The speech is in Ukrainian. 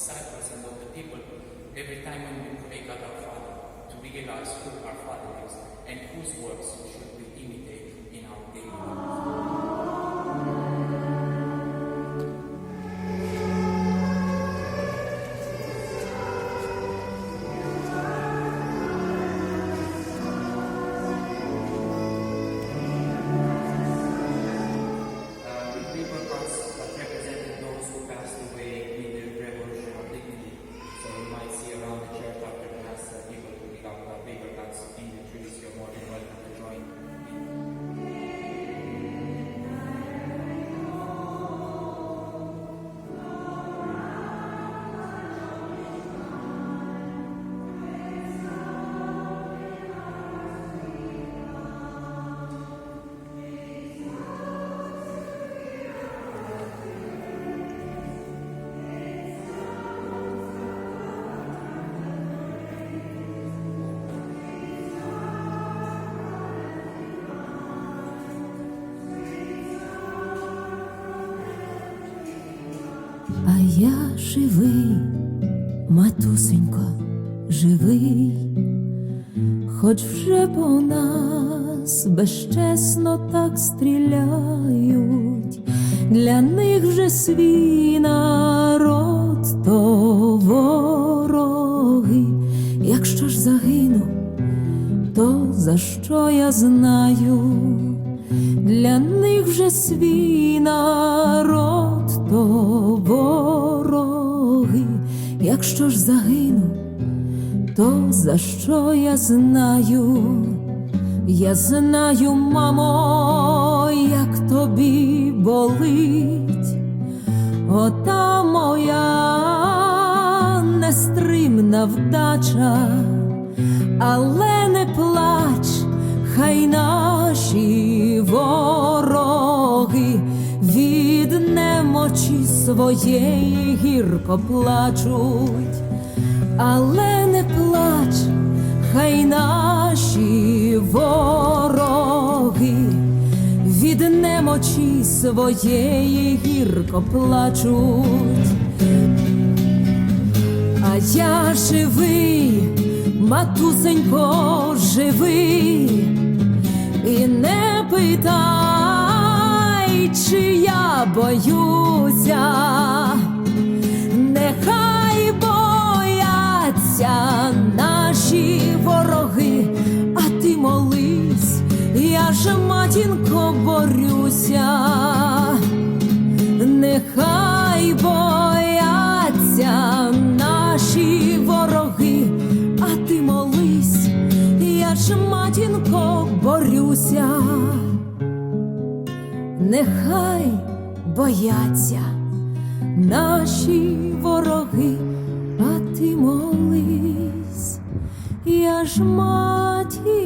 disciples and of the people, every time when we pray God our Father, to realize who our Father is and whose works should we imitate in our daily life. А я живий, матусенько, живий, хоч вже по нас безчесно так стріляють, для них вже свій народ, то вороги, якщо ж загину, то за що я знаю? Для них вже свій народ, то якщо ж загину, то за що я знаю? Я знаю, мамо, як тобі болить, ота моя нестримна вдача, але не плач, хай наші вороги немочі своєї гірко плачуть, але не плач, хай наші вороги від немочі своєї гірко плачуть. А я живий, матусенько, живий, і не питай, чи боюся, нехай бояться наші вороги, а ти молись, я ж матінко борюся. Нехай бояться наші вороги, а ти молись, я ж матінко борюся, нехай бояться наші вороги, а ти молись, я ж матінко